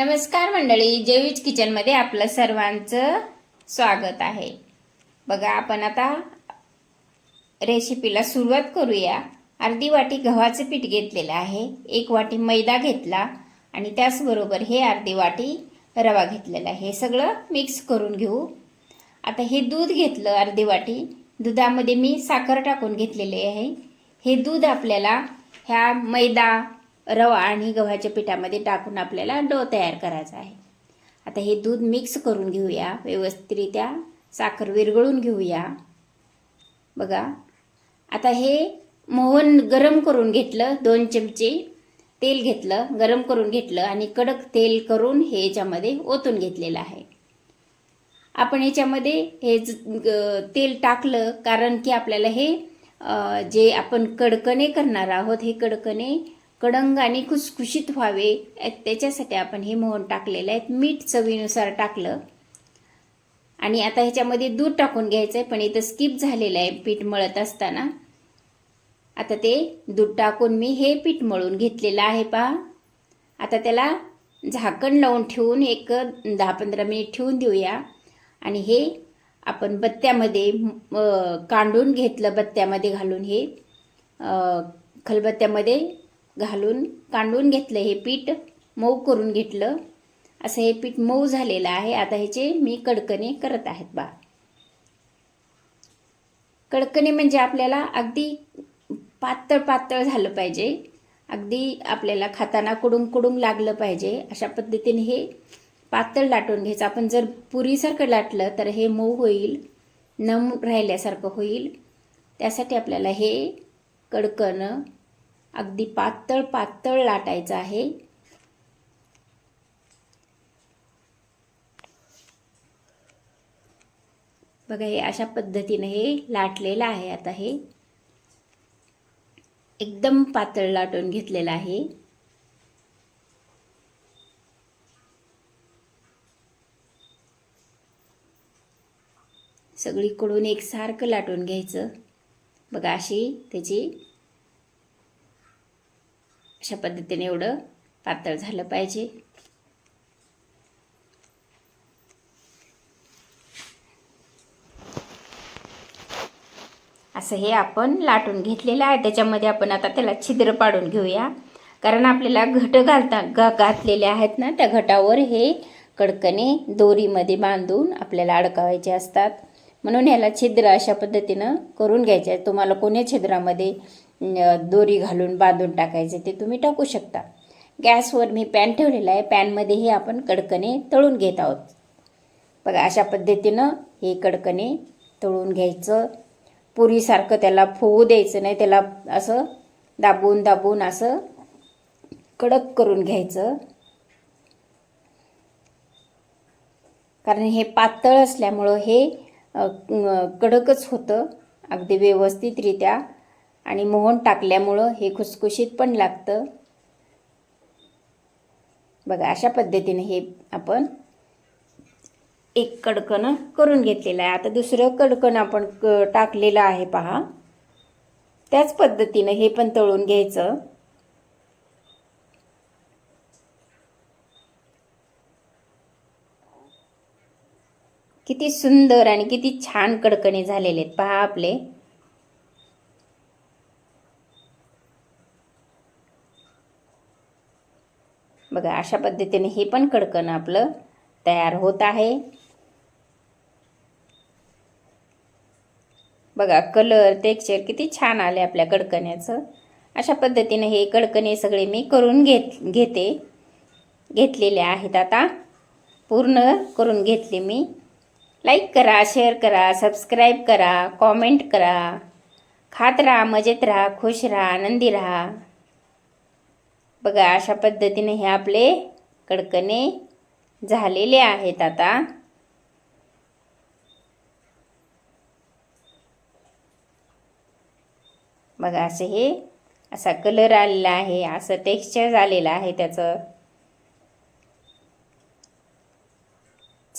नमस्कार मंडळी जेवीज किचनमध्ये आपलं सर्वांचं स्वागत आहे. बघा आपण आता रेसिपीला सुरुवात करूया. अर्धी वाटी गव्हाचं पीठ घेतलेलं आहे. एक वाटी मैदा घेतला आणि त्याचबरोबर हे अर्धी वाटी रवा घेतलेला आहे. हे सगळं मिक्स करून घेऊ. आता हे दूध घेतलं अर्धी वाटी. दुधामध्ये मी साखर टाकून घेतलेली आहे. हे दूध आपल्याला ह्या मैदा रवा आणि गव्हाच्या पिठामध्ये टाकून आपल्याला डो तयार करायचा आहे. आता हे दूध मिक्स करून घेऊया. व्यवस्थितरित्या साखर विरघळून घेऊया. बघा. आता हे मोहन गरम करून घेतलं दोन चमचे तेल घेतलं गरम करून घेतलं आणि कडक तेल करून हे याच्यामध्ये ओतून घेतलेलं आहे. आपण याच्यामध्ये हे तेल टाकलं कारण की आपल्याला हे जे आपण कडकणे करणार आहोत हे कडकणे कडंग आणि खुसखुशीत व्हावे. त्याच्यासाठी आपण हे मोहन टाकलेलं आहे. मीठ चवीनुसार टाकलं. आणि आता ह्याच्यामध्ये दूध टाकून घ्यायचं आहे पण इथं स्किप झालेलं आहे पीठ मळत असताना. आता ते दूध टाकून मी हे पीठ मळून घेतलेलं आहे पहा. आता त्याला झाकण लावून ठेवून एक दहा पंधरा मिनिट ठेवून देऊया. आणि हे आपण बत्त्यामध्ये कांडून घेतलं बत्त्यामध्ये घालून हे. खलबत्त्यामध्ये घालून कांडून घेतलं हे पीठ मऊ करून घेतलं. असं हे पीठ मऊ झालेलं आहे. आता ह्याचे मी कडकणे करत आहेत बा. कडकणे म्हणजे आपल्याला अगदी पातळ पातळ झालं पाहिजे. अगदी आपल्याला खाताना कुडूम कुडूम लागलं पाहिजे. अशा पद्धतीने हे पातळ लाटून घ्यायचं. आपण जर पुरीसारखं लाटलं तर हे मऊ होईल नम राहिल्यासारखं होईल. त्यासाठी आपल्याला हे कडकणं अगदी पातळ पातळ लाटायचं आहे. बघा हे अशा पद्धतीने हे लाटलेलं आहे आता हे. एकदम पातळ लाटून घेतलेलं आहे. सगळीकडून एकसारखं लाटून घ्यायचं. बघा अशी त्याची अशा पद्धतीने एवढं पातळ झालं पाहिजे. असं हे आपण लाटून घेतलेलं आहे. त्याच्यामध्ये आपण आता त्याला छिद्र पाडून घेऊया. कारण आपल्याला घट घालता ग घातलेले आहेत ना त्या घटावर हे कडकने दोरीमध्ये बांधून आपल्याला अडकावायचे असतात. म्हणून ह्याला छिद्र अशा पद्धतीनं करून घ्यायचे. आहे तुम्हाला कोण्या छिद्रामध्ये दोरी घालून बांधून टाकायचे ते तुम्ही टाकू शकता. गॅसवर मी पॅन ठेवलेला आहे. पॅनमध्ये हे आपण कडकने तळून घेत आहोत. बघा अशा पद्धतीनं हे कडकणे तळून घ्यायचं. पुरीसारखं त्याला फोवू द्यायचं नाही. त्याला असं दाबून दाबून असं कडक करून घ्यायचं. कारण हे पातळ असल्यामुळं हे कडकच होतं अगदी व्यवस्थितरित्या. आणि मोहन टाकल्यामुळं हे खुसखुशीत पण लागतं. बघा अशा पद्धतीने हे आपण एक कडकणं करून घेतलेलं आहे. आता दुसरं कडकण आपण क टाकलेलं आहे पहा. त्याच पद्धतीनं हे पण तळून घ्यायचं. किती सुंदर आणि किती छान कडकणे झालेले आहेत. पहा आपले. बघा अशा पद्धतीने हे पण कडकण आपलं तयार होत आहे. बघा कलर टेक्स्चर किती छान आले आपल्या कडकण्याचं. अशा पद्धतीने हे कडकणे सगळे मी करून घेत घेते. घेतलेले आहेत आता. पूर्ण करून घेतले मी. लाईक करा शेअर करा सबस्क्राईब करा कॉमेंट करा. खात राहा मजेत राहा खुश राहा आनंदी राहा. बघा अशा पद्धतीने हे आपले कडकणे झालेले आहेत आता. बघा असे हे असा कलर आलेला आहे असं टेक्स्चर झालेलं आहे त्याचं.